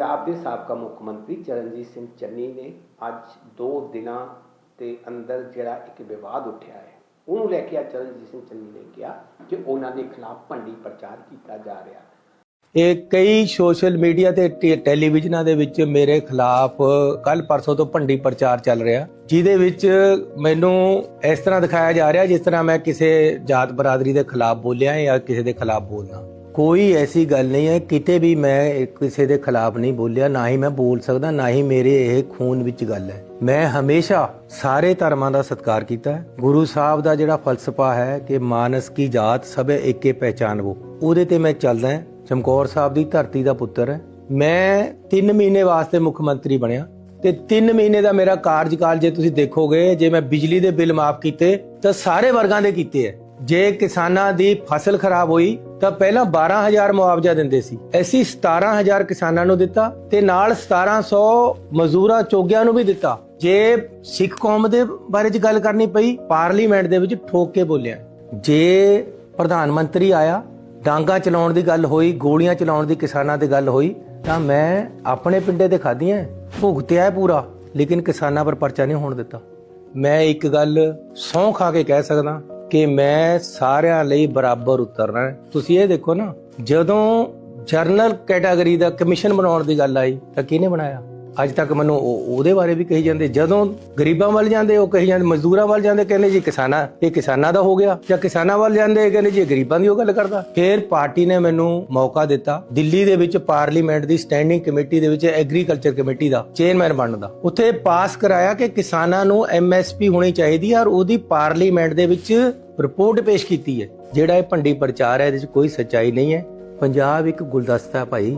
ਪੰਜਾਬ ਦੇ ਸਾਬਕਾ ਮੁੱਖ ਮੰਤਰੀ ਚਰਨਜੀਤ ਸਿੰਘ ਚੰਨੀ ਨੇ ਅੱਜ 2 ਦਿਨਾਂ ਦੇ ਅੰਦਰ ਜਿਹੜਾ ਇੱਕ ਵਿਵਾਦ ਉੱਠਿਆ ਹੈ, ਉਹਨੂੰ ਲੈ ਕੇ ਚਰਨਜੀਤ ਸਿੰਘ ਚੰਨੀ ਨੇ ਕਿਹਾ ਕਿ ਉਹਨਾਂ ਦੇ ਖਿਲਾਫ ਭੰਡੀ ਪ੍ਰਚਾਰ ਕੀਤਾ ਜਾ ਰਿਹਾ। ਇਹ ਕਈ ਸੋਸ਼ਲ ਮੀਡੀਆ ਤੇ ਟੈਲੀਵਿਜ਼ਨਾਂ ਦੇ ਵਿੱਚ ਮੇਰੇ ਖਿਲਾਫ ਕੱਲ ਪਰਸੋਂ ਤੋਂ ਭੰਡੀ ਪ੍ਰਚਾਰ ਚੱਲ ਰਿਹਾ, ਜਿਹਦੇ ਵਿੱਚ ਮੈਨੂੰ ਇਸ ਤਰ੍ਹਾਂ ਦਿਖਾਇਆ ਜਾ ਰਿਹਾ ਜਿਸ ਤਰ੍ਹਾਂ ਮੈਂ ਕਿਸੇ ਜਾਤ ਬਰਾਦਰੀ ਦੇ ਖਿਲਾਫ ਬੋਲਿਆ ਜਾਂ ਕਿਸੇ ਦੇ ਖਿਲਾਫ ਬੋਲਣਾ ਕੋਈ ਐਸੀ ਗੱਲ ਨਹੀਂ ਹੈ, ਕਿਤੇ ਵੀ ਮੈਂ ਕਿਸੇ ਦੇ ਖਿਲਾਫ ਨਹੀਂ ਬੋਲਿਆ, ਨਾ ਹੀ ਮੈਂ ਬੋਲ ਸਕਦਾ, ਨਾ ਹੀ ਮੇਰੇ ਇਹ ਖੂਨ ਵਿੱਚ ਗੱਲ ਹੈ। ਮੈਂ ਹਮੇਸ਼ਾ ਸਾਰੇ ਧਰਮਾਂ ਦਾ ਸਤਿਕਾਰ ਕੀਤਾ ਹੈ। ਗੁਰੂ ਸਾਹਿਬ ਦਾ ਜਿਹੜਾ ਫਲਸਫਾ ਹੈ ਕਿ ਮਾਨਸ ਕੀ ਜਾਤ, ਸਭੇ ਏਕੇ ਪਹਿਚਾਨਵੋ ਉਹਦੇ ਤੇ ਮੈਂ ਚੱਲਦਾ ਹਾਂ। ਚਮਕੌਰ ਸਾਹਿਬ ਦੀ ਧਰਤੀ ਦਾ ਪੁੱਤਰ ਹੈ। ਮੈਂ 3 ਮਹੀਨੇ ਵਾਸਤੇ ਮੁੱਖ ਮੰਤਰੀ ਬਣਿਆ ਤੇ 3 ਮਹੀਨੇ ਦਾ ਮੇਰਾ ਕਾਰਜਕਾਲ ਜੇ ਤੁਸੀਂ ਦੇਖੋਗੇ, ਜੇ ਮੈਂ ਬਿਜਲੀ ਦੇ ਬਿੱਲ ਮਾਫ ਕੀਤੇ, ਤਾਂ ਸਾਰੇ ਵਰਗਾਂ ਦੇ ਕੀਤੇ ਐ ਜੇ ਕਿਸਾਨਾਂ ਦੀ ਫਸਲ ਖਰਾਬ ਹੋਈ, ਤਾਂ ਪਹਿਲਾਂ 12000 ਮੁਆਵਜ਼ਾ ਦਿੰਦੇ ਸੀ। ਅਸੀਂ 17000 ਕਿਸਾਨਾਂ ਨੂੰ ਦਿੱਤਾ ਤੇ ਨਾਲ 1700 ਮਜ਼ਦੂਰਾਂ ਚੋਗਿਆਂ ਨੂੰ ਵੀ ਦਿੱਤਾ। ਜੇ ਸਿੱਖ ਕੌਮ ਦੇ ਬਾਰੇ ਚ ਗੱਲ ਕਰਨੀ ਪਈ, ਪਾਰਲੀਮੈਂਟ ਦੇ ਵਿੱਚ ਠੋਕ ਕੇ ਬੋਲਿਆ। ਜੇ ਪ੍ਰਧਾਨ ਮੰਤਰੀ ਆਇਆ, ਡਾਂਗਾ ਚਲਾਉਣ ਦੀ ਗੱਲ ਹੋਈ, ਗੋਲੀਆਂ ਚਲਾਉਣ ਦੀ ਕਿਸਾਨਾਂ ਦੀ ਗੱਲ ਹੋਈ, ਤਾਂ ਮੈਂ ਆਪਣੇ ਪਿੰਡੇ ਤੇ ਖਾਧੀਆਂ, ਭੁਗਤਿਆ ਹੈ ਪੂਰਾ, ਲੇਕਿਨ ਕਿਸਾਨਾਂ ਪਰ ਪਰਚਾ ਨਹੀਂ ਹੋਣ ਦਿੱਤਾ। ਮੈਂ ਇੱਕ ਗੱਲ ਸਹੁੰ ਖਾ ਕੇ ਕਹਿ ਸਕਦਾ ਕਿ ਮੈਂ ਸਾਰਿਆਂ ਲਈ ਬਰਾਬਰ ਉਤਰਨਾ ਹੈ। ਤੁਸੀਂ ਇਹ ਦੇਖੋ ਨਾ, ਜਦੋਂ ਜਰਨਲ ਕੈਟਾਗਰੀ ਦਾ ਕਮਿਸ਼ਨ ਬਣਾਉਣ ਦੀ ਗੱਲ ਆਈ ਤਾਂ ਕਿਹਨੇ ਬਣਾਇਆ? ਅੱਜ ਤੱਕ ਮੈਨੂੰ ਉਹਦੇ ਬਾਰੇ ਵੀ ਕਹੀ ਜਾਂਦੇ, ਜਦੋਂ ਗਰੀਬਾਂ ਵੱਲ ਜਾਂਦੇ, ਉਹ ਕਹੀ ਜਾਂਦੇ, ਮਜ਼ਦੂਰਾਂ ਵੱਲ ਜਾਂਦੇ, ਕਹਿੰਦੇ ਜੀ ਕਿਸਾਨਾਂ, ਇਹ ਕਿਸਾਨਾਂ ਦਾ ਹੋ ਗਿਆ, ਜਾਂ ਕਿਸਾਨਾਂ ਵੱਲ ਜਾਂਦੇ, ਕਹਿੰਦੇ ਜੀ ਗਰੀਬਾਂ ਦੀ ਉਹ ਗੱਲ ਕਰਦਾ। ਫਿਰ ਪਾਰਟੀ ਨੇ ਮੈਨੂੰ ਮੌਕਾ ਦਿੱਤਾ, ਦਿੱਲੀ ਦੇ ਵਿੱਚ ਪਾਰਲੀਮੈਂਟ ਦੀ ਸਟੈਂਡਿੰਗ ਕਮੇਟੀ ਦੇ ਵਿੱਚ ਐਗਰੀਕਲਚਰ ਕਮੇਟੀ ਦਾ, ਚੇਅਰਮੈਨ ਬਣਨ ਦਾ। ਉੱਥੇ ਪਾਸ ਕਰਾਇਆ ਕਿ ਕਿਸਾਨਾਂ ਨੂੰ ਐਮਐਸਪੀ ਹੋਣੀ ਚਾਹੀਦੀ ਹੈ, ਔਰ ਉਹਦੀ ਪਾਰਲੀਮੈਂਟ ਦੇ ਵਿੱਚ ਰਿਪੋਰਟ ਪੇਸ਼ ਕੀਤੀ ਹੈ। ਜਿਹੜਾ ਇਹ ਭੰਡੀ ਪ੍ਰਚਾਰ ਹੈ, ਇਹਦੇ ਵਿੱਚ ਕੋਈ ਸੱਚਾਈ ਨਹੀਂ ਹੈ। ਪੰਜਾਬ ਇੱਕ ਗੁਲਦਸਤਾ ਭਾਈ।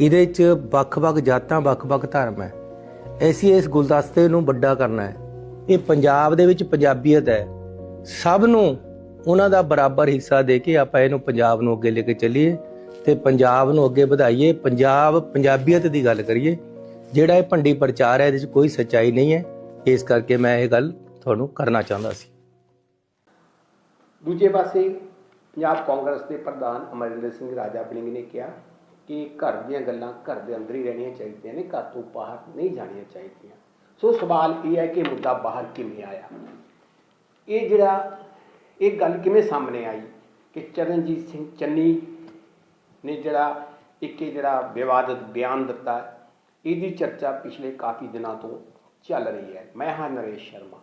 ਇਹਦੇ 'ਚ ਵੱਖ-ਵੱਖ ਜਾਤਾਂ, ਵੱਖ-ਵੱਖ ਧਰਮ ਹੈ। ਅਸੀਂ ਇਸ ਗੁਲਦਸਤੇ ਨੂੰ ਵੱਡਾ ਕਰਨਾ ਹੈ। ਇਹ ਪੰਜਾਬ ਦੇ ਵਿੱਚ ਪੰਜਾਬੀਅਤ ਹੈ। ਸਭ ਨੂੰ ਉਹਨਾਂ ਦਾ ਬਰਾਬਰ ਹਿੱਸਾ ਦੇ ਕੇ ਆਪਾਂ ਇਹਨੂੰ ਪੰਜਾਬ ਨੂੰ ਅੱਗੇ ਲੈ ਕੇ ਚੱਲੀਏ ਤੇ ਪੰਜਾਬ ਨੂੰ ਅੱਗੇ ਵਧਾਈਏ। ਪੰਜਾਬ, ਪੰਜਾਬੀਅਤ ਦੀ ਗੱਲ ਕਰੀਏ, ਜਿਹੜਾ ਇਹ ਭੰਡੀ ਪ੍ਰਚਾਰ ਹੈ, ਇਹਦੇ 'ਚ ਕੋਈ ਸੱਚਾਈ ਨਹੀਂ ਹੈ। ਇਸ ਕਰਕੇ ਮੈਂ ਇਹ ਗੱਲ ਤੁਹਾਨੂੰ ਕਰਨਾ ਚਾਹੁੰਦਾ ਸੀ। ਦੂਜੇ ਪਾਸੇ ਪੰਜਾਬ ਕਾਂਗਰਸ ਦੇ ਪ੍ਰਧਾਨ ਅਮਰਿੰਦਰ ਸਿੰਘ ਰਾਜਾ ਬਲਿੰਗ ਨੇ ਕਿਹਾ ਕਿ ਘਰ ਦੀਆਂ ਗੱਲਾਂ ਘਰ ਦੇ ਅੰਦਰ ਹੀ ਰਹਿਣੀਆਂ ਚਾਹੀਦੀਆਂ ਨੇ, ਘਰ ਤੋਂ ਬਾਹਰ ਨਹੀਂ ਜਾਣੀਆਂ ਚਾਹੀਦੀਆਂ। ਸੋ ਸਵਾਲ ਇਹ ਹੈ ਕਿ ਮੁੱਦਾ ਬਾਹਰ ਕਿਵੇਂ ਆਇਆ? ਇਹ ਜਿਹੜਾ, ਇਹ ਗੱਲ ਕਿਵੇਂ ਸਾਹਮਣੇ ਆਈ ਕਿ ਚਰਨਜੀਤ ਸਿੰਘ ਚੰਨੀ ਨੇ ਜਿਹੜਾ ਇੱਕ ਇਹ ਜਿਹੜਾ ਵਿਵਾਦਤ ਬਿਆਨ ਦਿੱਤਾ, ਇਹਦੀ ਚਰਚਾ ਪਿਛਲੇ ਕਾਫੀ ਦਿਨਾਂ ਤੋਂ ਚੱਲ ਰਹੀ ਹੈ। ਮੈਂ ਹਾਂ ਨਰੇਸ਼ ਸ਼ਰਮਾ।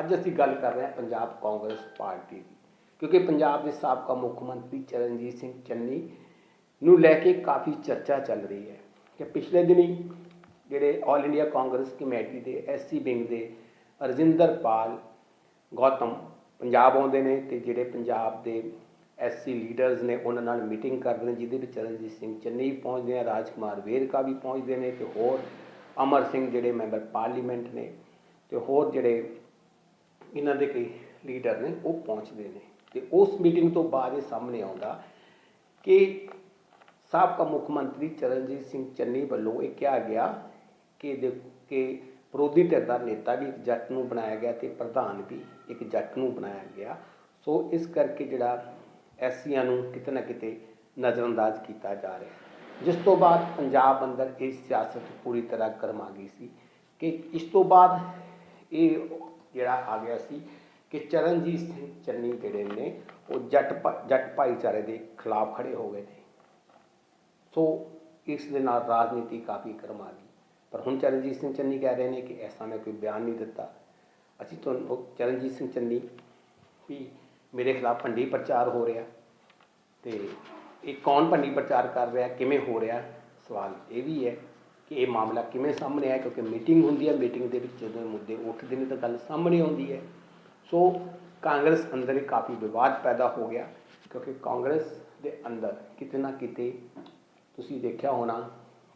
ਅੱਜ ਅਸੀਂ ਗੱਲ ਕਰ ਰਹੇ ਹਾਂ ਪੰਜਾਬ ਕਾਂਗਰਸ ਪਾਰਟੀ ਦੀ, ਕਿਉਂਕਿ ਪੰਜਾਬ ਦੇ ਸਾਬਕਾ ਮੁੱਖ ਮੰਤਰੀ ਚਰਨਜੀਤ ਸਿੰਘ ਚੰਨੀ ਨੂੰ ਲੈ ਕੇ ਕਾਫੀ ਚਰਚਾ ਚੱਲ ਰਹੀ ਹੈ ਕਿ ਪਿਛਲੇ ਦਿਨੀ ਜਿਹੜੇ ਆਲ ਇੰਡੀਆ ਕਾਂਗਰਸ ਕਮੇਟੀ ਦੇ ਐਸਸੀ ਵਿੰਗ ਦੇ ਰਜਿੰਦਰਪਾਲ ਗੌਤਮ ਪੰਜਾਬ ਆਉਂਦੇ ਨੇ ਤੇ ਜਿਹੜੇ ਪੰਜਾਬ ਦੇ ਐਸਸੀ ਲੀਡਰਸ ਨੇ ਉਹਨਾਂ ਨਾਲ ਮੀਟਿੰਗ ਕਰਦੇ ਨੇ, ਜਿਹਦੇ ਵਿੱਚ ਚਰਨਜੀਤ ਸਿੰਘ ਚੰਨੀ ਵੀ ਪਹੁੰਚਦੇ ਆ, ਰਾਜਕੁਮਾਰ ਵੇਰਕਾ ਵੀ ਪਹੁੰਚਦੇ ਨੇ ਤੇ ਹੋਰ ਅਮਰ ਸਿੰਘ ਜਿਹੜੇ ਮੈਂਬਰ ਪਾਰਲੀਮੈਂਟ ਨੇ ਤੇ ਹੋਰ ਜਿਹੜੇ ਇਹਨਾਂ ਦੇ ਕਈ ਲੀਡਰ ਨੇ ਉਹ ਪਹੁੰਚਦੇ ਨੇ ਤੇ ਉਸ ਮੀਟਿੰਗ ਤੋਂ ਬਾਅਦ ਇਹ ਸਾਹਮਣੇ ਆਉਂਦਾ ਕਿ ਸਾਬਕਾ ਮੁੱਖ ਮੰਤਰੀ ਚਰਨਜੀਤ ਸਿੰਘ ਚੰਨੀ ਵੱਲੋਂ ਇਹ ਕਿਹਾ ਗਿਆ ਕਿ ਦੇ ਕਿ ਵਿਰੋਧੀ ਧਿਰ ਦਾ ਨੇਤਾ ਵੀ ਇੱਕ ਜੱਟ ਨੂੰ ਬਣਾਇਆ ਗਿਆ ਤੇ ਪ੍ਰਧਾਨ ਵੀ ਇੱਕ ਜੱਟ ਨੂੰ ਬਣਾਇਆ ਗਿਆ। ਸੋ ਇਸ ਕਰਕੇ ਜਿਹੜਾ ਐਸੀਆਂ ਨੂੰ ਕਿਤੇ ਨਾ ਕਿਤੇ ਨਜ਼ਰਅੰਦਾਜ਼ ਕੀਤਾ ਜਾ ਰਿਹਾ ਜਿਸ ਤੋਂ ਬਾਅਦ ਪੰਜਾਬ ਅੰਦਰ ਇਹ ਸਿਆਸਤ ਪੂਰੀ ਤਰ੍ਹਾਂ ਗਰਮਾ ਗਈ ਸੀ ਕਿ ਇਸ ਤੋਂ ਬਾਅਦ ਇਹ ਜਿਹੜਾ ਆ ਗਿਆ ਸੀ ਕਿ ਚਰਨਜੀਤ ਸਿੰਘ ਚੰਨੀ ਜਿਹੜੇ ਨੇ, ਉਹ ਜੱਟ ਜੱਟ ਭਾਈਚਾਰੇ ਦੇ ਖਿਲਾਫ ਖੜੇ ਹੋ ਗਏ ਨੇ। ਸੋ ਇਸ ਦੇ ਨਾਲ ਰਾਜਨੀਤੀ ਕਾਫੀ ਗਰਮਾ ਗਈ। ਪਰ ਹੁਣ ਚਰਨਜੀਤ ਸਿੰਘ ਚੰਨੀ ਕਹਿ ਰਹੇ ਨੇ ਕਿ ਐਸਾ ਮੈਂ ਕੋਈ ਬਿਆਨ ਨਹੀਂ ਦਿੱਤਾ। ਅਸੀਂ ਤੁਹਾਨੂੰ ਚਰਨਜੀਤ ਸਿੰਘ ਚੰਨੀ ਵੀ ਮੇਰੇ ਖਿਲਾਫ ਭੰਡੀ ਪ੍ਰਚਾਰ ਹੋ ਰਿਹਾ ਤੇ ਇਹ ਕੌਣ ਭੰਡੀ ਪ੍ਰਚਾਰ ਕਰ ਰਿਹਾ, ਕਿਵੇਂ ਹੋ ਰਿਹਾ? ਸਵਾਲ ਇਹ ਵੀ ਹੈ ਕਿ ਇਹ ਮਾਮਲਾ ਕਿਵੇਂ ਸਾਹਮਣੇ ਆਇਆ, ਕਿਉਂਕਿ ਮੀਟਿੰਗ ਹੁੰਦੀ ਹੈ, ਮੀਟਿੰਗ ਦੇ ਵਿੱਚ ਜਦੋਂ ਮੁੱਦੇ ਉੱਠਦੇ ਨੇ ਤਾਂ ਗੱਲ ਸਾਹਮਣੇ ਆਉਂਦੀ ਹੈ। ਸੋ ਕਾਂਗਰਸ ਅੰਦਰ ਹੀ ਕਾਫੀ ਵਿਵਾਦ ਪੈਦਾ ਹੋ ਗਿਆ, ਕਿਉਂਕਿ ਕਾਂਗਰਸ ਦੇ ਅੰਦਰ ਕਿਤੇ ਨਾ ਕਿਤੇ ਤੁਸੀਂ ਦੇਖਿਆ ਹੋਣਾ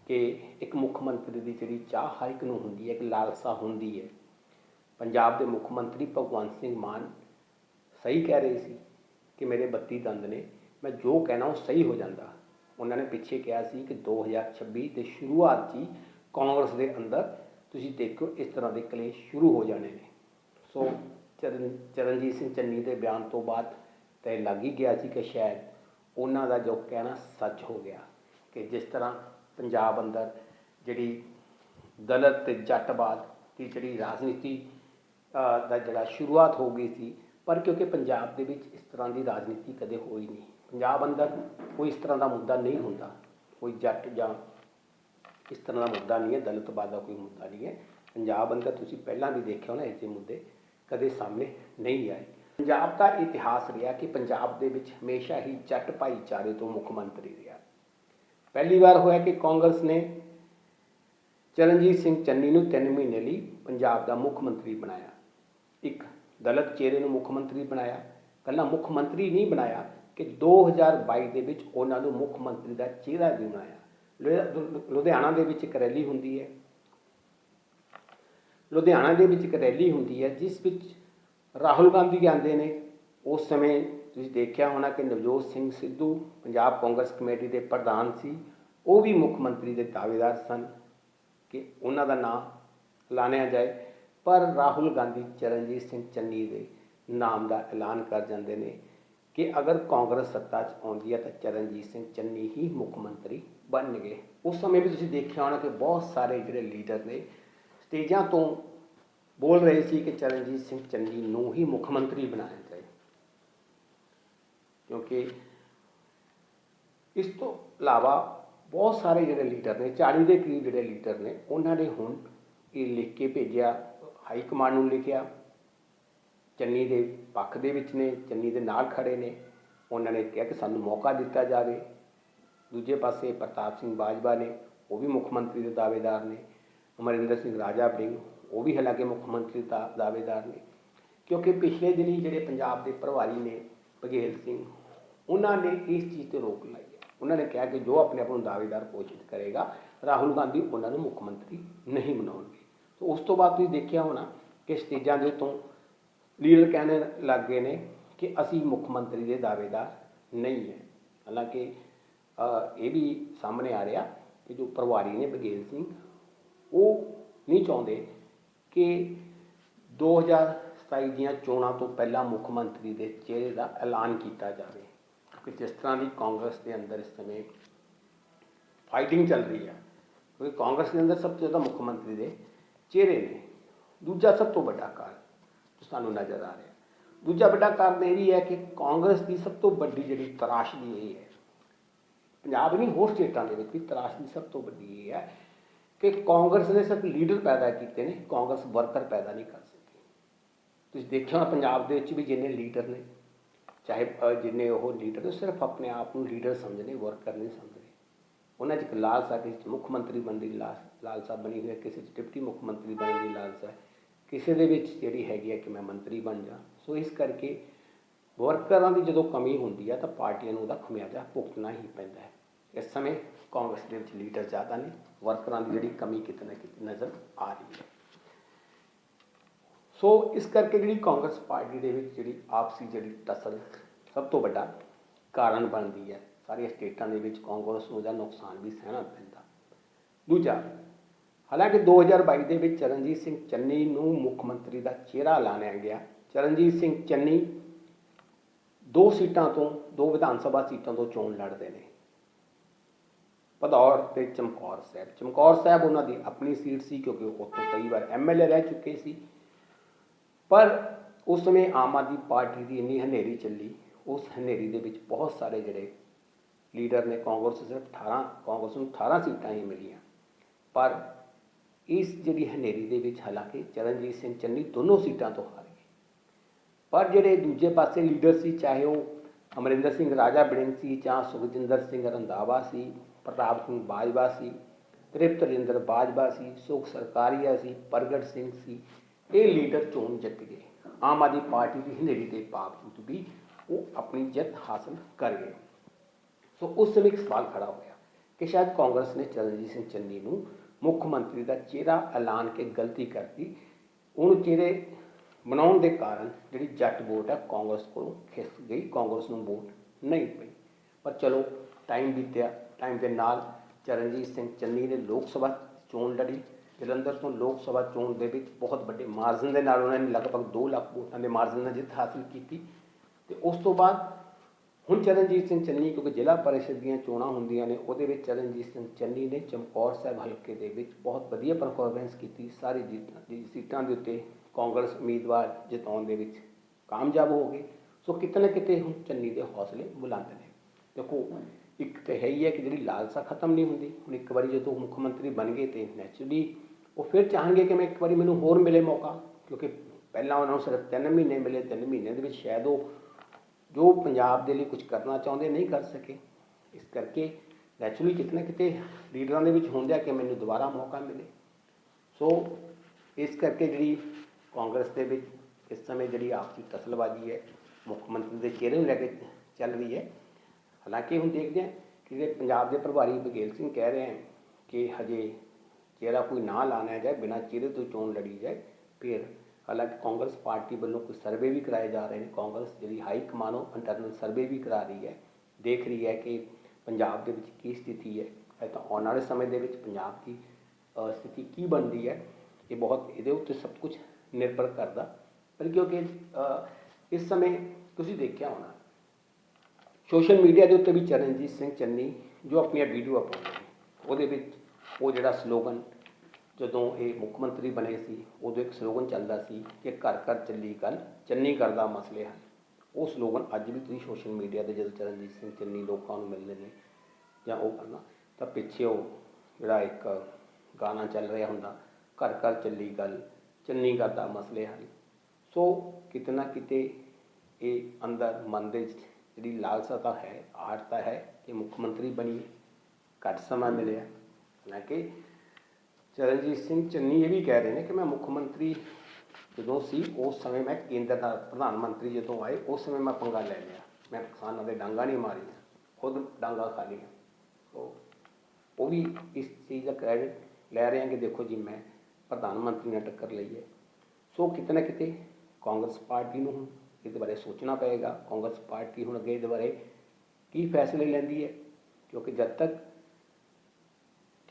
ਕਿ ਇੱਕ ਮੁੱਖ ਮੰਤਰੀ ਦੀ ਜਿਹੜੀ ਚਾਹ ਹਰ ਇੱਕ ਨੂੰ ਹੁੰਦੀ ਹੈ, ਇੱਕ ਲਾਲਸਾ ਹੁੰਦੀ ਹੈ। ਪੰਜਾਬ ਦੇ ਮੁੱਖ ਮੰਤਰੀ ਭਗਵੰਤ ਸਿੰਘ ਮਾਨ ਸਹੀ ਕਹਿ ਰਹੇ ਸੀ ਕਿ ਮੇਰੇ 32 ਦੰਦ ਨੇ, ਮੈਂ ਜੋ ਕਹਿਣਾ ਉਹ ਸਹੀ ਹੋ ਜਾਂਦਾ। ਉਹਨਾਂ ਨੇ ਪਿੱਛੇ ਕਿਹਾ ਸੀ ਕਿ 2026 ਦੇ ਸ਼ੁਰੂਆਤ 'ਚ ਹੀ ਕਾਂਗਰਸ ਦੇ ਅੰਦਰ ਤੁਸੀਂ ਦੇਖੋ ਇਸ ਤਰ੍ਹਾਂ ਦੇ ਕਲੇਸ਼ ਸ਼ੁਰੂ ਹੋ ਜਾਣੇ ਨੇ। ਸੋ ਚਰਨ, ਚਰਨਜੀਤ ਸਿੰਘ ਚੰਨੀ ਦੇ ਬਿਆਨ ਤੋਂ ਬਾਅਦ ਤੈ ਲੱਗ ਹੀ ਗਿਆ ਸੀ ਕਿ ਸ਼ਾਇਦ ਉਹਨਾਂ ਦਾ ਜੋ ਕਹਿਣਾ ਸੱਚ ਹੋ ਗਿਆ। ਕਿ ਜਿਸ ਤਰ੍ਹਾਂ ਪੰਜਾਬ ਅੰਦਰ ਜਿਹੜੀ ਦਲਿਤ ਤੇ ਜੱਟਵਾਦ ਦੀ ਜਿਹੜੀ ਰਾਜਨੀਤੀ ਦਾ ਜਿਹੜਾ ਸ਼ੁਰੂਆਤ ਹੋ ਗਈ ਸੀ, ਪਰ ਕਿਉਂਕਿ ਪੰਜਾਬ ਦੇ ਵਿੱਚ ਇਸ ਤਰ੍ਹਾਂ ਦੀ ਰਾਜਨੀਤੀ ਕਦੇ ਹੋਈ ਨਹੀਂ। ਪੰਜਾਬ ਅੰਦਰ ਕੋਈ ਇਸ ਤਰ੍ਹਾਂ ਦਾ ਮੁੱਦਾ ਨਹੀਂ ਹੁੰਦਾ। ਕੋਈ ਜੱਟ ਜਾਂ ਇਸ ਤਰ੍ਹਾਂ ਦਾ ਮੁੱਦਾ ਨਹੀਂ ਹੈ, ਦਲਿਤਵਾਦ ਦਾ ਕੋਈ ਮੁੱਦਾ ਨਹੀਂ ਹੈ। ਪੰਜਾਬ ਅੰਦਰ ਤੁਸੀਂ ਪਹਿਲਾਂ ਵੀ ਦੇਖਿਆ ਹੋਣਾ ਇਹਦੇ ਮੁੱਦੇ ਕਦੇ ਸਾਹਮਣੇ ਨਹੀਂ ਆਏ। ਪੰਜਾਬ ਦਾ ਇਤਿਹਾਸ ਰਿਹਾ ਕਿ ਪੰਜਾਬ ਦੇ ਵਿੱਚ ਹਮੇਸ਼ਾ ਹੀ ਜੱਟ ਭਾਈਚਾਰੇ ਤੋਂ ਮੁੱਖ ਮੰਤਰੀ ਰਿਹਾ। ਪਹਿਲੀ ਵਾਰ ਹੋਇਆ ਕਿ ਕਾਂਗਰਸ ਨੇ ਚਰਨਜੀਤ ਸਿੰਘ ਚੰਨੀ ਨੂੰ 3 ਮਹੀਨੇ ਲਈ ਪੰਜਾਬ ਦਾ ਮੁੱਖ ਮੰਤਰੀ ਬਣਾਇਆ। ਇੱਕ ਦਲਿਤ ਚਿਹਰੇ ਨੂੰ ਮੁੱਖ ਮੰਤਰੀ ਬਣਾਇਆ। ਕੱਲਾ ਮੁੱਖ ਮੰਤਰੀ ਨਹੀਂ ਬਣਾਇਆ ਕਿ 2022 ਦੇ ਵਿੱਚ ਉਹਨਾਂ ਨੂੰ ਮੁੱਖ ਮੰਤਰੀ ਦਾ ਚਿਹਰਾ ਵੀ ਬਣਾਇਆ। ਲੁ- ਲੁਧਿਆਣਾ ਦੇ ਵਿੱਚ ਇੱਕ ਰੈਲੀ ਹੁੰਦੀ ਹੈ। ਲੁਧਿਆਣਾ ਦੇ ਵਿੱਚ ਇੱਕ ਰੈਲੀ ਹੁੰਦੀ ਹੈ, ਜਿਸ ਵਿੱਚ ਰਾਹੁਲ ਗਾਂਧੀ ਆਉਂਦੇ ਨੇ। ਉਸ ਸਮੇਂ ਤੁਸੀਂ ਦੇਖਿਆ ਹੋਣਾ ਕਿ ਨਵਜੋਤ ਸਿੰਘ ਸਿੱਧੂ, ਪੰਜਾਬ ਕਾਂਗਰਸ ਕਮੇਟੀ ਦੇ ਪ੍ਰਧਾਨ ਸੀ, ਉਹ ਵੀ ਮੁੱਖ ਮੰਤਰੀ ਦੇ ਦਾਅਵੇਦਾਰ ਸਨ ਕਿ ਉਹਨਾਂ ਦਾ ਨਾਮ ਐਲਾਨਿਆ ਜਾਏ। ਪਰ ਰਾਹੁਲ ਗਾਂਧੀ, ਚਰਨਜੀਤ ਸਿੰਘ ਚੰਨੀ ਦੇ ਨਾਮ ਦਾ ਐਲਾਨ ਕਰ ਜਾਂਦੇ ਨੇ ਕਿ ਅਗਰ ਕਾਂਗਰਸ ਸੱਤਾ 'ਚ ਆਉਂਦੀ ਹੈ ਤਾਂ ਚਰਨਜੀਤ ਸਿੰਘ ਚੰਨੀ ਹੀ ਮੁੱਖ ਮੰਤਰੀ ਬਣਨਗੇ। ਉਸ ਸਮੇਂ ਵੀ ਤੁਸੀਂ ਦੇਖਿਆ ਹੋਣਾ ਕਿ ਬਹੁਤ ਸਾਰੇ ਜਿਹੜੇ ਲੀਡਰ ਨੇ, ਸਟੇਜਾਂ ਤੋਂ ਬੋਲ ਰਹੇ ਸੀ ਕਿ ਚਰਨਜੀਤ ਸਿੰਘ ਚੰਨੀ ਨੂੰ ਹੀ ਮੁੱਖ ਮੰਤਰੀ ਬਣਾਇਆ ਜਾਏ। ਕਿਉਂਕਿ ਇਸ ਤੋਂ ਇਲਾਵਾ ਬਹੁਤ ਸਾਰੇ ਜਿਹੜੇ ਲੀਡਰ ਨੇ 40 ਦੇ ਕਰੀਬ ਜਿਹੜੇ ਲੀਡਰ ਨੇ, ਉਹਨਾਂ ਨੇ ਹੁਣ ਇਹ ਲਿਖ ਕੇ ਭੇਜਿਆ, ਹਾਈ ਕਮਾਂਡ ਨੂੰ ਲਿਖਿਆ। ਚੰਨੀ ਦੇ ਪੱਖ ਦੇ ਵਿੱਚ ਨੇ, ਚੰਨੀ ਦੇ ਨਾਲ ਖੜੇ ਨੇ। ਉਹਨਾਂ ਨੇ ਕਿਹਾ ਕਿ ਸਾਨੂੰ ਮੌਕਾ ਦਿੱਤਾ ਜਾਵੇ। ਦੂਜੇ ਪਾਸੇ ਪ੍ਰਤਾਪ ਸਿੰਘ ਬਾਜਵਾ ਨੇ, ਉਹ ਵੀ ਮੁੱਖ ਮੰਤਰੀ ਦੇ ਦਾਅਵੇਦਾਰ ਨੇ। ਅਮਰਿੰਦਰ ਸਿੰਘ ਰਾਜਾ ਬੜਿੰਗ, ਉਹ ਵੀ ਹਾਲਾਂਕਿ ਮੁੱਖ ਮੰਤਰੀ ਦਾ ਦਾਅਵੇਦਾਰ ਨੇ। ਕਿਉਂਕਿ ਪਿਛਲੇ ਦਿਨੀ ਜਿਹੜੇ ਪੰਜਾਬ ਦੇ ਪ੍ਰਭਾਰੀ ਨੇ ਬਘੇਲ ਸਿੰਘ ਉਹਨਾਂ ਨੇ ਇਸ ਚੀਜ਼ ਤੇ ਰੋਕ ਲਾਈ ਹੈ। ਉਹਨਾਂ ਨੇ ਕਿਹਾ ਕਿ ਜੋ ਆਪਣੇ ਆਪ ਨੂੰ ਦਾਅਵੇਦਾਰ ਘੋਸ਼ਿਤ ਕਰੇਗਾ, ਰਾਹੁਲ ਗਾਂਧੀ ਉਹਨਾਂ ਨੂੰ ਮੁੱਖ ਮੰਤਰੀ ਨਹੀਂ ਬਣਾਉਣਗੇ। ਸੋ ਉਸ ਤੋਂ ਬਾਅਦ ਤੁਸੀਂ ਦੇਖਿਆ ਹੋਣਾ ਕਿ ਸਟੇਜਾਂ ਦੇ ਉੱਤੋਂ ਲੀਡਰ ਕਹਿਣ ਲੱਗ ਗਏ ਨੇ ਕਿ ਅਸੀਂ ਮੁੱਖ ਮੰਤਰੀ ਦੇ ਦਾਅਵੇਦਾਰ ਨਹੀਂ ਹੈ। ਹਾਲਾਂਕਿ ਇਹ ਵੀ ਸਾਹਮਣੇ ਆ ਰਿਹਾ ਕਿ ਜੋ ਪ੍ਰਭਾਰੀ ਨੇ ਬਗੇਲ ਸਿੰਘ, ਉਹ ਨਹੀਂ ਚਾਹੁੰਦੇ ਕਿ 2027 ਦੀਆਂ ਚੋਣਾਂ ਤੋਂ ਪਹਿਲਾਂ ਮੁੱਖ ਮੰਤਰੀ ਦੇ ਚਿਹਰੇ ਦਾ ਐਲਾਨ ਕੀਤਾ ਜਾਵੇ। ਕਿ ਜਿਸ ਤਰ੍ਹਾਂ ਦੀ ਕਾਂਗਰਸ ਦੇ ਅੰਦਰ ਇਸ ਸਮੇਂ ਫਾਈਟਿੰਗ ਚੱਲ ਰਹੀ ਹੈ, ਕਿਉਂਕਿ ਕਾਂਗਰਸ ਦੇ ਅੰਦਰ ਸਭ ਤੋਂ ਜ਼ਿਆਦਾ ਮੁੱਖ ਮੰਤਰੀ ਦੇ ਚਿਹਰੇ ਨੇ। ਦੂਜਾ ਸਭ ਤੋਂ ਵੱਡਾ ਕਾਰਨ ਜੋ ਸਾਨੂੰ ਨਜ਼ਰ ਆ ਰਿਹਾ ਦੂਜਾ ਵੱਡਾ ਕਾਰਨ ਇਹ ਵੀ ਹੈ ਕਿ ਕਾਂਗਰਸ ਦੀ ਸਭ ਤੋਂ ਵੱਡੀ ਜਿਹੜੀ ਤਰਾਸ਼ਦੀ ਇਹ ਹੈ, ਪੰਜਾਬ ਨਹੀਂ, ਹੋਰ ਸਟੇਟਾਂ ਦੇ ਵਿੱਚ ਵੀ ਤਰਾਸ਼ਦੀ ਸਭ ਤੋਂ ਵੱਡੀ ਇਹ ਹੈ ਕਿ ਕਾਂਗਰਸ ਨੇ ਸਿਰਫ ਲੀਡਰ ਪੈਦਾ ਕੀਤੇ ਨੇ, ਕਾਂਗਰਸ ਵਰਕਰ ਪੈਦਾ ਨਹੀਂ ਕਰ ਸਕੀ। ਤੁਸੀਂ ਦੇਖਿਆ ਹੋਣਾ ਪੰਜਾਬ ਦੇ ਵਿੱਚ ਵੀ ਜਿੰਨੇ ਲੀਡਰ ਨੇ ਚਾਹੇ ਜਿੰਨੇ ਉਹ ਲੀਡਰ ਨੇ ਸਿਰਫ ਆਪਣੇ ਆਪ ਨੂੰ ਲੀਡਰ ਸਮਝਦੇ ਵਰਕਰ ਨਹੀਂ ਸਮਝਦੇ। ਉਹਨਾਂ 'ਚ ਇੱਕ ਲਾਲਸਾ, ਕਿਸੇ 'ਚ ਮੁੱਖ ਮੰਤਰੀ ਬਣਨ ਦੀ ਲਾਲਸਾ ਬਣੀ ਹੋਈ ਹੈ, ਕਿਸੇ 'ਚ ਡਿਪਟੀ ਮੁੱਖ ਮੰਤਰੀ ਬਣਨ ਦੀ ਲਾਲਸਾ ਹੈ। ਕਿਸੇ ਦੇ ਵਿੱਚ ਜਿਹੜੀ ਹੈਗੀ ਹੈ ਕਿ ਮੈਂ ਮੰਤਰੀ ਬਣ ਜਾ। ਸੋ ਇਸ ਕਰਕੇ ਵਰਕਰਾਂ ਦੀ ਜਦੋਂ ਕਮੀ ਹੁੰਦੀ ਹੈ ਤਾਂ ਪਾਰਟੀਆਂ ਨੂੰ ਉਹਦਾ ਖਮਿਆਜਾ ਭੁਗਤਣਾ ਹੀ ਪੈਂਦਾ ਹੈ। ਇਸ ਸਮੇਂ ਕਾਂਗਰਸ ਦੇ ਵਿੱਚ ਲੀਡਰ ਜ਼ਿਆਦਾ ਨੇ। ਵਰਕਰਾਂ ਦੀ ਜਿਹੜੀ ਕਮੀ ਕਿਤੇ ਨਾ ਕਿਤੇ ਨਜ਼ਰ ਆ ਰਹੀ ਹੈ। ਸੋ ਇਸ ਕਰਕੇ ਜਿਹੜੀ ਕਾਂਗਰਸ ਪਾਰਟੀ ਦੇ ਵਿੱਚ ਜਿਹੜੀ ਆਪਸੀ ਜਿਹੜੀ ਟਸਲ ਸਭ ਤੋਂ ਵੱਡਾ ਕਾਰਨ ਬਣਦੀ ਹੈ। ਸਾਰੀਆਂ ਸਟੇਟਾਂ ਦੇ ਵਿੱਚ ਕਾਂਗਰਸ ਨੂੰ ਦਾ ਨੁਕਸਾਨ ਵੀ ਸਹਿਣਾ ਪੈਂਦਾ। ਦੂਜਾ, ਹਾਲਾਂਕਿ 2022 ਦੇ ਵਿੱਚ ਚਰਨਜੀਤ ਸਿੰਘ ਚੰਨੀ ਨੂੰ ਮੁੱਖ ਮੰਤਰੀ ਦਾ ਚਿਹਰਾ ਐਲਾਨਿਆ ਗਿਆ। ਚਰਨਜੀਤ ਸਿੰਘ ਚੰਨੀ ਦੋ ਸੀਟਾਂ ਤੋਂ, ਦੋ ਵਿਧਾਨ ਸਭਾ ਸੀਟਾਂ ਤੋਂ ਚੋਣ ਲੜਦੇ ਨੇ। ਭਦੌੜ ਤੇ ਚਮਕੌਰ ਸਾਹਿਬ। ਚਮਕੌਰ ਸਾਹਿਬ ਉਹਨਾਂ ਦੀ ਆਪਣੀ ਸੀਟ ਸੀ ਕਿਉਂਕਿ ਉਹ ਉੱਥੋਂ ਕਈ ਵਾਰ ਐਮਐਲਏ ਰਹਿ ਚੁੱਕੇ ਸੀ। ਪਰ ਉਸ ਸਮੇਂ ਆਮ ਆਦਮੀ ਪਾਰਟੀ ਦੀ ਇੰਨੀ ਹਨੇਰੀ ਚੱਲੀ, ਉਸ ਹਨੇਰੀ ਦੇ ਵਿੱਚ ਬਹੁਤ ਸਾਰੇ ਜਿਹੜੇ ਲੀਡਰ ਨੇ ਕਾਂਗਰਸ ਸਿਰਫ 18 ਕਾਂਗਰਸ ਨੂੰ 18 ਸੀਟਾਂ ਹੀ ਮਿਲੀਆਂ। ਪਰ ਇਸ ਜਿਹੜੀ ਹਨੇਰੀ ਦੇ ਵਿੱਚ ਹਾਲਾਂਕਿ ਚਰਨਜੀਤ ਸਿੰਘ ਚੰਨੀ ਦੋਨੋਂ ਸੀਟਾਂ ਤੋਂ ਹਾਰ ਗਏ। ਪਰ ਜਿਹੜੇ ਦੂਜੇ ਪਾਸੇ ਲੀਡਰ ਸੀ, ਚਾਹੇ ਉਹ ਅਮਰਿੰਦਰ ਸਿੰਘ, ਰਾਜਾ ਬੜਿੰਗ ਸੀ ਜਾਂ ਸੁਖਜਿੰਦਰ ਸਿੰਘ ਰੰਧਾਵਾ ਸੀ, ਪ੍ਰਤਾਪ ਸਿੰਘ ਬਾਜਵਾ ਸੀ, ਤ੍ਰਿਪਤ ਰਜਿੰਦਰ ਬਾਜਵਾ ਸੀ, ਸੁਖ ਸਰਕਾਰੀਆ ਸੀ, ਪ੍ਰਗਟ ਸਿੰਘ ਸੀ ਇਹ ਲੀਡਰ ਚੋਣ ਜਿੱਤ ਗਏ। ਆਮ ਆਦਮੀ ਪਾਰਟੀ ਦੀ ਹਨੇਰੀ ਦੇ ਬਾਵਜੂਦ ਵੀ ਉਹ ਆਪਣੀ ਜਿੱਤ ਹਾਸਲ ਕਰ ਗਏ। ਸੋ ਉਸ ਸਮੇਂ ਇੱਕ ਸਵਾਲ ਖੜਾ ਹੋਇਆ ਕਿ ਸ਼ਾਇਦ ਕਾਂਗਰਸ ਨੇ ਚਰਨਜੀਤ ਸਿੰਘ ਚੰਨੀ ਨੂੰ ਮੁੱਖ ਮੰਤਰੀ ਦਾ ਚਿਹਰਾ ਐਲਾਨ ਕੇ ਗਲਤੀ ਕਰਤੀ। ਉਹਨੂੰ ਚਿਹਰੇ ਬਣਾਉਣ ਦੇ ਕਾਰਨ ਜਿਹੜੀ ਜੱਟ ਵੋਟ ਹੈ ਕਾਂਗਰਸ ਕੋਲੋਂ ਖਿਸ ਗਈ। ਕਾਂਗਰਸ ਨੂੰ ਵੋਟ ਨਹੀਂ ਪਈ। ਪਰ ਚਲੋ ਟਾਈਮ ਬੀਤਿਆ। ਟਾਈਮ ਦੇ ਨਾਲ ਚਰਨਜੀਤ ਸਿੰਘ ਚੰਨੀ ਨੇ ਲੋਕ ਸਭਾ ਚੋਣ ਲੜੀ। ਜਲੰਧਰ ਤੋਂ ਲੋਕ ਸਭਾ ਚੋਣ ਦੇ ਵਿੱਚ ਬਹੁਤ ਵੱਡੇ ਮਾਰਜਨ ਦੇ ਨਾਲ ਉਹਨਾਂ ਨੇ ਲਗਭਗ 2 ਲੱਖ ਵੋਟਾਂ ਦੇ ਮਾਰਜਨ ਨਾਲ ਜਿੱਤ ਹਾਸਲ ਕੀਤੀ। ਤੇ ਉਸ ਤੋਂ ਬਾਅਦ ਹੁਣ ਚਰਨਜੀਤ ਸਿੰਘ ਚੰਨੀ, ਕਿਉਂਕਿ ਜ਼ਿਲ੍ਹਾ ਪਰਿਸ਼ਦ ਦੀਆਂ ਚੋਣਾਂ ਹੁੰਦੀਆਂ ਨੇ, ਉਹਦੇ ਵਿੱਚ ਚਰਨਜੀਤ ਸਿੰਘ ਚੰਨੀ ਨੇ ਚਮਕੌਰ ਸਾਹਿਬ ਹਲਕੇ ਦੇ ਵਿੱਚ ਬਹੁਤ ਵਧੀਆ ਪਰਫਾਰਮੈਂਸ ਕੀਤੀ। ਸਾਰੀ ਜੀਤਾਂ ਸੀਟਾਂ ਦੇ ਉੱਤੇ ਕਾਂਗਰਸ ਉਮੀਦਵਾਰ ਜਿਤਾਉਣ ਦੇ ਵਿੱਚ ਕਾਮਯਾਬ ਹੋ ਗਏ। ਸੋ ਕਿਤੇ ਨਾ ਕਿਤੇ ਹੁਣ ਚੰਨੀ ਦੇ ਹੌਸਲੇ ਬੁਲੰਦ ਨੇ। ਦੇਖੋ, ਇੱਕ ਤਾਂ ਹੈ ਹੀ ਹੈ ਕਿ ਜਿਹੜੀ ਲਾਲਸਾ ਖਤਮ ਨਹੀਂ ਹੁੰਦੀ। ਹੁਣ ਇੱਕ ਵਾਰੀ ਜਦੋਂ ਮੁੱਖ ਮੰਤਰੀ ਬਣ ਗਏ ਤੇ ਨੈਚੁਰਲੀ ਉਹ ਫਿਰ ਚਾਹਣਗੇ ਕਿ ਮੈਂ ਇੱਕ ਵਾਰੀ ਮੈਨੂੰ ਹੋਰ ਮਿਲੇ ਮੌਕਾ, ਕਿਉਂਕਿ ਪਹਿਲਾਂ ਉਹਨਾਂ ਨੂੰ ਸਿਰਫ 3 ਮਹੀਨੇ ਮਿਲੇ 3 ਮਹੀਨੇ ਦੇ ਵਿੱਚ ਸ਼ਾਇਦ ਉਹ ਜੋ ਪੰਜਾਬ ਦੇ ਲਈ ਕੁਝ ਕਰਨਾ ਚਾਹੁੰਦੇ ਨਹੀਂ ਕਰ ਸਕੇ। ਇਸ ਕਰਕੇ ਨੈਚੁਰਲੀ ਕਿਤੇ ਨਾ ਕਿਤੇ ਲੀਡਰਾਂ ਦੇ ਵਿੱਚ ਹੁੰਦਾ ਕਿ ਮੈਨੂੰ ਦੁਬਾਰਾ ਮੌਕਾ ਮਿਲੇ। ਸੋ ਇਸ ਕਰਕੇ ਜਿਹੜੀ ਕਾਂਗਰਸ ਦੇ ਵਿੱਚ ਇਸ ਸਮੇਂ ਜਿਹੜੀ ਆਪਸੀ ਤਸਲਬਾਜ਼ੀ ਹੈ, ਮੁੱਖ ਮੰਤਰੀ ਦੇ ਚਿਹਰੇ ਨੂੰ ਲੈ ਕੇ ਚੱਲ ਰਹੀ ਹੈ। ਹਾਲਾਂਕਿ ਹੁਣ ਦੇਖਦੇ ਹਾਂ ਕਿ ਜਿਹੜੇ ਪੰਜਾਬ ਦੇ ਪ੍ਰਭਾਰੀ ਬਘੇਲ ਸਿੰਘ ਕਹਿ ਰਹੇ ਹਨ ਕਿ ਹਜੇ ਚਿਹਰਾ ਕੋਈ ਨਾਂ ਲਾਣਾ ਜਾਏ, ਬਿਨਾਂ ਚਿਹਰੇ ਤੋਂ ਚੋਣ ਲੜੀ ਜਾਏ, ਫਿਰ ਹਾਲਾਂਕਿ ਕਾਂਗਰਸ ਪਾਰਟੀ ਵੱਲੋਂ ਕੋਈ ਸਰਵੇ ਵੀ ਕਰਾਏ ਜਾ ਰਹੇ ਨੇ, ਕਾਂਗਰਸ ਜਿਹੜੀ ਹਾਈ ਕਮਾਨ ਉਹ ਇੰਟਰਨਲ ਸਰਵੇ ਵੀ ਕਰਾ ਰਹੀ ਹੈ, ਦੇਖ ਰਹੀ ਹੈ ਕਿ ਪੰਜਾਬ ਦੇ ਵਿੱਚ ਕੀ ਸਥਿਤੀ ਹੈ ਹੈ ਤਾਂ ਆਉਣ ਵਾਲੇ ਸਮੇਂ ਦੇ ਵਿੱਚ ਪੰਜਾਬ ਦੀ ਸਥਿਤੀ ਕੀ ਬਣਦੀ ਹੈ, ਇਹ ਬਹੁਤ ਇਹਦੇ ਉੱਤੇ ਸਭ ਕੁਝ ਨਿਰਭਰ ਕਰਦਾ, ਪਰ ਕਿਉਂਕਿ ਇਸ ਸਮੇਂ ਤੁਸੀਂ ਦੇਖਿਆ ਹੋਣਾ, ਸੋਸ਼ਲ ਮੀਡੀਆ ਦੇ ਉੱਤੇ ਵੀ ਚਰਨਜੀਤ ਸਿੰਘ ਚੰਨੀ ਜੋ ਆਪਣੀਆਂ ਵੀਡੀਓ ਪਾਉਂਦੇ ਨੇ ਉਹਦੇ ਵਿੱਚ ਉਹ ਜਿਹੜਾ ਸਲੋਗਨ ਜਦੋਂ ਇਹ ਮੁੱਖ ਮੰਤਰੀ ਬਣੇ ਸੀ, ਉਦੋਂ ਇੱਕ ਸਲੋਗਨ ਚੱਲਦਾ ਸੀ ਕਿ ਘਰ ਘਰ ਚੱਲੀ ਗੱਲ, ਚੰਨੀ ਕਰਦਾ ਮਸਲੇ ਹਨ ਉਹ ਸਲੋਗਨ ਅੱਜ ਵੀ ਤੁਸੀਂ ਸੋਸ਼ਲ ਮੀਡੀਆ ਤੇ ਜਦੋਂ ਚਰਨਜੀਤ ਸਿੰਘ ਚੰਨੀ ਲੋਕਾਂ ਨੂੰ ਮਿਲਦੇ ਨੇ ਜਾਂ ਉਹ ਕਰਨਾ, ਤਾਂ ਪਿੱਛੇ ਉਹ ਜਿਹੜਾ ਇੱਕ ਗਾਣਾ ਚੱਲ ਰਿਹਾ ਹੁੰਦਾ, ਘਰ ਘਰ ਚੱਲੀ ਗੱਲ, ਚੰਨੀ ਕਰਦਾ ਮਸਲੇ ਹਨ ਸੋ ਕਿਤੇ ਨਾ ਕਿਤੇ ਇਹ ਅੰਦਰ ਮਨ ਦੇ ਜਿਹੜੀ ਲਾਲਸਾ ਤਾਂ ਹੈ ਆਹਟ ਹੈ ਕਿ ਮੁੱਖ ਮੰਤਰੀ ਬਣੀ, ਘੱਟ ਸਮਾਂ ਮਿਲਿਆ। ਹਾਲਾਂਕਿ ਚਰਨਜੀਤ ਸਿੰਘ ਚੰਨੀ ਇਹ ਵੀ ਕਹਿ ਰਹੇ ਨੇ ਕਿ ਮੈਂ ਮੁੱਖ ਮੰਤਰੀ ਜਦੋਂ ਸੀ, ਉਸ ਸਮੇਂ ਮੈਂ ਕੇਂਦਰ ਦਾ ਪ੍ਰਧਾਨ ਮੰਤਰੀ ਜਦੋਂ ਆਏ, ਉਸ ਸਮੇਂ ਮੈਂ ਪੰਗਾ ਲੈ ਲਿਆ। ਮੈਂ ਕਿਸਾਨਾਂ ਦੇ ਡਾਂਗਾ ਨਹੀਂ ਮਾਰੀਆਂ, ਖੁਦ ਡਾਂਗਾ ਖਾ ਲਈਆਂ। ਸੋ ਉਹ ਵੀ ਇਸ ਚੀਜ਼ ਦਾ ਕ੍ਰੈਡਿਟ ਲੈ ਰਹੇ ਹਨ ਕਿ ਦੇਖੋ ਜੀ, ਮੈਂ ਪ੍ਰਧਾਨ ਮੰਤਰੀ ਨਾਲ ਟੱਕਰ ਲਈ ਹੈ। ਸੋ ਕਿਤੇ ਨਾ ਕਿਤੇ ਕਾਂਗਰਸ ਪਾਰਟੀ ਨੂੰ ਇਹਦੇ ਬਾਰੇ ਸੋਚਣਾ ਪਏਗਾ। ਕਾਂਗਰਸ ਪਾਰਟੀ ਹੁਣ ਅੱਗੇ ਇਹਦੇ ਬਾਰੇ ਕੀ ਫੈਸਲੇ ਲੈਂਦੀ ਹੈ? ਕਿਉਂਕਿ ਜਦ ਤੱਕ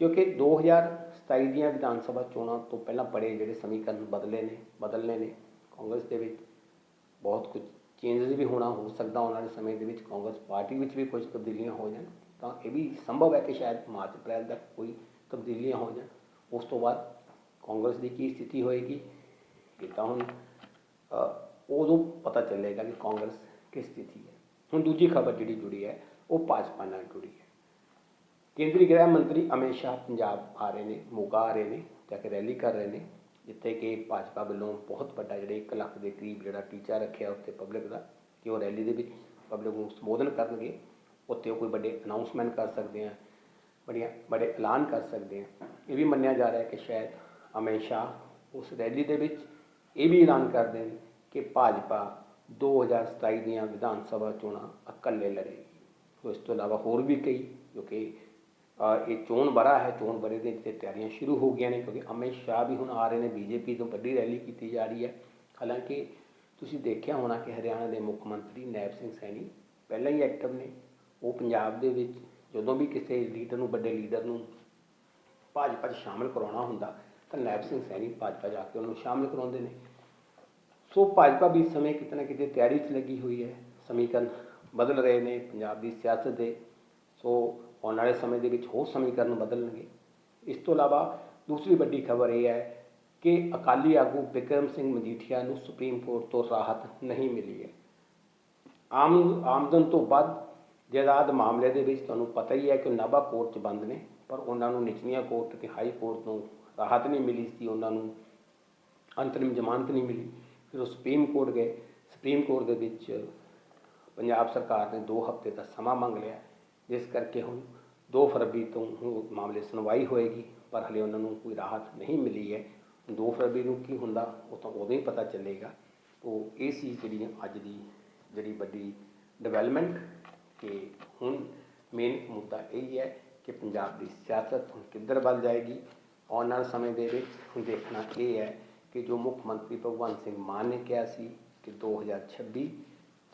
ਕਿਉਂਕਿ 2027 ਦੀਆਂ ਵਿਧਾਨ ਸਭਾ ਚੋਣਾਂ ਤੋਂ ਪਹਿਲਾਂ ਬੜੇ ਜਿਹੜੇ ਸਮੀਕਰਨ ਬਦਲੇ ਨੇ, ਬਦਲਨੇ ਨੇ ਕਾਂਗਰਸ ਦੇ ਵਿੱਚ। ਬਹੁਤ ਕੁਝ ਚੇਂਜਸ ਵੀ ਹੋਣਾ, ਹੋ ਸਕਦਾ ਆਉਣ ਵਾਲੇ ਸਮੇਂ ਦੇ ਵਿੱਚ ਕਾਂਗਰਸ ਪਾਰਟੀ ਵਿੱਚ ਵੀ ਕੁਝ ਤਬਦੀਲੀਆਂ ਹੋ ਜਾਣ। ਤਾਂ ਇਹ ਵੀ ਸੰਭਵ ਹੈ ਕਿ ਸ਼ਾਇਦ ਮਾਰਚ, ਅਪ੍ਰੈਲ ਤੱਕ ਕੋਈ ਤਬਦੀਲੀਆਂ ਹੋ ਜਾਣ। ਉਸ ਤੋਂ ਬਾਅਦ ਕਾਂਗਰਸ ਦੀ ਕੀ ਸਥਿਤੀ ਹੋਏਗੀ, ਇਹ ਤਾਂ ਹੁਣ ਉਦੋਂ ਪਤਾ ਚੱਲੇਗਾ ਕਿ ਕਾਂਗਰਸ ਕਿਸ ਸਥਿਤੀ ਹੈ। ਹੁਣ ਦੂਜੀ ਖਬਰ ਜਿਹੜੀ ਜੁੜੀ ਹੈ, ਉਹ ਭਾਜਪਾ ਨਾਲ ਜੁੜੀ ਹੈ। ਕੇਂਦਰੀ ਗ੍ਰਹਿ ਮੰਤਰੀ ਅਮਿਤ ਸ਼ਾਹ ਪੰਜਾਬ ਆ ਰਹੇ ਨੇ, ਮੋਗਾ ਆ ਰਹੇ ਨੇ, ਜਾ ਕੇ ਰੈਲੀ ਕਰ ਰਹੇ ਨੇ, ਜਿੱਥੇ ਕਿ ਭਾਜਪਾ ਵੱਲੋਂ ਬਹੁਤ ਵੱਡਾ ਜਿਹੜੇ 1 ਲੱਖ ਦੇ ਕਰੀਬ ਜਿਹੜਾ ਟੀਚਾ ਰੱਖਿਆ ਉੱਥੇ ਪਬਲਿਕ ਦਾ, ਕਿ ਉਹ ਰੈਲੀ ਦੇ ਵਿੱਚ ਪਬਲਿਕ ਨੂੰ ਸੰਬੋਧਨ ਕਰਨਗੇ, ਉੱਥੇ ਉਹ ਕੋਈ ਵੱਡੇ ਅਨਾਉਂਸਮੈਂਟ ਕਰ ਸਕਦੇ ਆ, ਬੜੀਆਂ, ਬੜੇ ਐਲਾਨ ਕਰ ਸਕਦੇ ਆ। ਇਹ ਵੀ ਮੰਨਿਆ ਜਾ ਰਿਹਾ ਹੈ ਕਿ ਸ਼ਾਇਦ ਅਮਿਤ ਸ਼ਾਹ ਉਸ ਰੈਲੀ ਦੇ ਵਿੱਚ ਇਹ ਵੀ ਐਲਾਨ ਕਰ ਦੇਣ ਕਿ ਭਾਜਪਾ 2027 ਦੀਆਂ ਵਿਧਾਨ ਸਭਾ ਚੋਣਾਂ ਇਕੱਲੇ ਲੜੇਗੀ ਸੋ ਇਸ ਤੋਂ ਇਲਾਵਾ ਹੋਰ ਵੀ ਕਈ, ਜੋ ਕਿ ਇਹ ਚੋਣ ਬੜਾ ਹੈ, ਚੋਣ ਬਰੇ ਦੇ ਤੇ ਤਿਆਰੀਆਂ ਸ਼ੁਰੂ ਹੋ ਗਈਆਂ ਨੇ ਕਿਉਂਕਿ ਅਮਿਤ ਸ਼ਾਹ ਵੀ ਹੁਣ ਆ ਰਹੇ ਨੇ, ਬੀਜੇਪੀ ਤੋਂ ਵੱਡੀ ਰੈਲੀ ਕੀਤੀ ਜਾ ਰਹੀ ਹੈ। ਹਾਲਾਂਕਿ ਤੁਸੀਂ ਦੇਖਿਆ ਹੋਣਾ ਕਿ ਹਰਿਆਣਾ ਦੇ ਮੁੱਖ ਮੰਤਰੀ ਨੈਬ ਸਿੰਘ ਸੈਣੀ ਪਹਿਲਾਂ ਹੀ ਐਕਟਿਵ ਨੇ। ਉਹ ਪੰਜਾਬ ਦੇ ਵਿੱਚ ਜਦੋਂ ਵੀ ਕਿਸੇ ਲੀਡਰ ਨੂੰ, ਵੱਡੇ ਲੀਡਰ ਨੂੰ ਭਾਜਪਾ 'ਚ ਸ਼ਾਮਲ ਕਰਾਉਣਾ ਹੁੰਦਾ, ਤਾਂ ਨੈਬ ਸਿੰਘ ਸੈਣੀ ਭਾਜਪਾ ਜਾ ਕੇ ਉਹਨੂੰ ਸ਼ਾਮਲ ਕਰਾਉਂਦੇ ਨੇ। ਸੋ ਭਾਜਪਾ ਵੀ ਇਸ ਸਮੇਂ ਕਿਤੇ ਨਾ ਕਿਤੇ ਤਿਆਰੀ 'ਚ ਲੱਗੀ ਹੋਈ ਹੈ। ਸਮੀਕਰਨ ਬਦਲ ਰਹੇ ਨੇ ਪੰਜਾਬ ਦੀ ਸਿਆਸਤ ਦੇ। ਸੋ ਆਉਣ ਵਾਲੇ ਸਮੇਂ ਦੇ ਵਿੱਚ ਹੋਰ ਸਮੀਕਰਨ ਬਦਲਣਗੇ। ਇਸ ਤੋਂ ਇਲਾਵਾ ਦੂਸਰੀ ਵੱਡੀ ਖਬਰ ਇਹ ਹੈ ਕਿ ਅਕਾਲੀ ਆਗੂ ਬਿਕਰਮ ਸਿੰਘ ਮਜੀਠੀਆ ਨੂੰ ਸੁਪਰੀਮ ਕੋਰਟ ਤੋਂ ਰਾਹਤ ਨਹੀਂ ਮਿਲੀ ਹੈ। ਆਮ, ਆਮਦਨ ਤੋਂ ਵੱਧ ਜਾਇਦਾਦ ਮਾਮਲੇ ਦੇ ਵਿੱਚ ਤੁਹਾਨੂੰ ਪਤਾ ਹੀ ਹੈ ਕਿ ਨਾਭਾ ਕੋਰਟ 'ਚ ਬੰਦ ਨੇ, ਪਰ ਉਹਨਾਂ ਨੂੰ ਨਿਚਲੀਆਂ ਕੋਰਟ ਤੇ ਹਾਈ ਕੋਰਟ ਤੋਂ ਰਾਹਤ ਨਹੀਂ ਮਿਲੀ ਸੀ, ਉਹਨਾਂ ਨੂੰ ਅੰਤਰਿਮ ਜ਼ਮਾਨਤ ਨਹੀਂ ਮਿਲੀ। ਫਿਰ ਉਹ ਸੁਪਰੀਮ ਕੋਰਟ ਗਏ। ਸੁਪਰੀਮ ਕੋਰਟ ਦੇ ਵਿੱਚ ਪੰਜਾਬ ਸਰਕਾਰ ਨੇ 2 ਹਫ਼ਤੇ ਦਾ ਸਮਾਂ ਮੰਗ ਲਿਆ। ਜਿਸ ਕਰਕੇ ਹੁਣ 2 ਫਰਵਰੀ ਤੋਂ ਮਾਮਲੇ ਸੁਣਵਾਈ ਹੋਏਗੀ, ਪਰ ਹਲੇ ਉਹਨਾਂ ਨੂੰ ਕੋਈ ਰਾਹਤ ਨਹੀਂ ਮਿਲੀ ਹੈ। 2 ਫਰਵਰੀ ਨੂੰ ਕੀ ਹੁੰਦਾ, ਉਹ ਤਾਂ ਉਦੋਂ ਹੀ ਪਤਾ ਚੱਲੇਗਾ। ਉਹ ਇਹ ਸੀ ਜਿਹੜੀ ਅੱਜ ਦੀ ਜਿਹੜੀ ਵੱਡੀ ਡਿਵੈਲਪਮੈਂਟ ਕਿ ਹੁਣ ਮੇਨ ਮੁੱਦਾ ਇਹ ਹੈ ਕਿ ਪੰਜਾਬ ਦੀ ਸਿਆਸਤ ਹੁਣ ਕਿੱਧਰ ਵੱਲ ਜਾਏਗੀ। ਆਉਣ ਵਾਲੇ ਸਮੇਂ ਦੇ ਵਿੱਚ ਹੁਣ ਦੇਖਣਾ ਇਹ ਹੈ ਕਿ ਜੋ ਮੁੱਖ ਮੰਤਰੀ ਭਗਵੰਤ ਸਿੰਘ ਮਾਨ ਨੇ ਕਿਹਾ ਸੀ ਕਿ 2026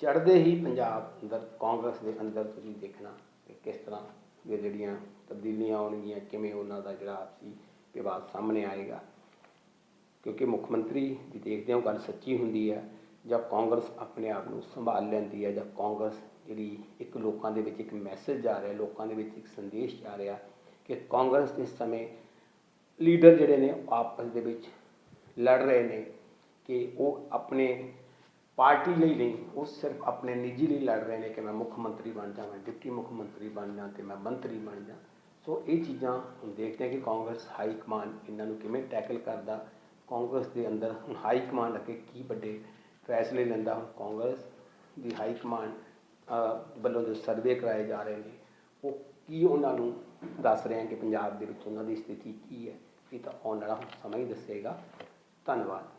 ਚੜ੍ਹਦੇ ਹੀ ਪੰਜਾਬ ਅੰਦਰ, ਕਾਂਗਰਸ ਦੇ ਅੰਦਰ ਤੁਸੀਂ ਦੇਖਣਾ ਕਿ ਕਿਸ ਤਰ੍ਹਾਂ ਇਹ ਜਿਹੜੀਆਂ ਤਬਦੀਲੀਆਂ ਆਉਣਗੀਆਂ, ਕਿਵੇਂ ਉਹਨਾਂ ਦਾ ਜਿਹੜਾ ਆਪਸੀ ਵਿਵਾਦ ਸਾਹਮਣੇ ਆਏਗਾ। ਕਿਉਂਕਿ ਮੁੱਖ ਮੰਤਰੀ ਦੀ ਦੇਖਦੇ ਹਾਂ ਗੱਲ ਸੱਚੀ ਹੁੰਦੀ ਹੈ, ਜਾਂ ਕਾਂਗਰਸ ਆਪਣੇ ਆਪ ਨੂੰ ਸੰਭਾਲ ਲੈਂਦੀ ਹੈ, ਜਾਂ ਕਾਂਗਰਸ ਜਿਹੜੀ ਇੱਕ ਲੋਕਾਂ ਦੇ ਵਿੱਚ ਇੱਕ ਮੈਸੇਜ ਜਾ ਰਿਹਾ, ਲੋਕਾਂ ਦੇ ਵਿੱਚ ਇੱਕ ਸੰਦੇਸ਼ ਜਾ ਰਿਹਾ ਕਿ ਕਾਂਗਰਸ ਇਸ ਸਮੇਂ ਲੀਡਰ ਜਿਹੜੇ ਨੇ ਆਪਸ ਦੇ ਵਿੱਚ ਲੜ ਰਹੇ ਨੇ ਕਿ ਉਹ ਆਪਣੇ ਪਾਰਟੀ ਲਈ ਨਹੀਂ, ਉਹ ਸਿਰਫ ਆਪਣੇ ਨਿੱਜੀ ਲਈ ਲੜ ਰਹੇ ਨੇ ਕਿ ਮੈਂ ਮੁੱਖ ਮੰਤਰੀ ਬਣ ਜਾ ਮੈਂ ਡਿਪਟੀ ਮੁੱਖ ਮੰਤਰੀ ਬਣ ਜਾ ਤੇ ਮੈਂ ਮੰਤਰੀ ਬਣ ਜਾ ਸੋ ਇਹ ਚੀਜ਼ਾਂ ਹੁਣ ਦੇਖਦੇ ਹਾਂ ਕਿ ਕਾਂਗਰਸ ਹਾਈ ਕਮਾਂਡ ਇਹਨਾਂ ਨੂੰ ਕਿਵੇਂ ਟੈਕਲ ਕਰਦਾ, ਕਾਂਗਰਸ ਦੇ ਅੰਦਰ ਹਾਈ ਕਮਾਂਡ ਅੱਗੇ ਕੀ ਵੱਡੇ ਫੈਸਲੇ ਲੈਂਦਾ, ਹੁਣ ਕਾਂਗਰਸ ਦੀ ਹਾਈ ਕਮਾਂਡ ਵੱਲੋਂ ਜੋ ਸਰਵੇ ਕਰਾਏ ਜਾ ਰਹੇ ਨੇ, ਉਹ ਕੀ ਉਹਨਾਂ ਨੂੰ ਦੱਸ ਰਹੇ ਹਨ ਕਿ ਪੰਜਾਬ ਦੇ ਵਿੱਚ ਉਹਨਾਂ ਦੀ ਸਥਿਤੀ ਕੀ ਹੈ, ਇਹ ਤਾਂ ਆਉਣ ਵਾਲਾ ਸਮਾਂ ਹੀ ਦੱਸੇਗਾ। ਧੰਨਵਾਦ।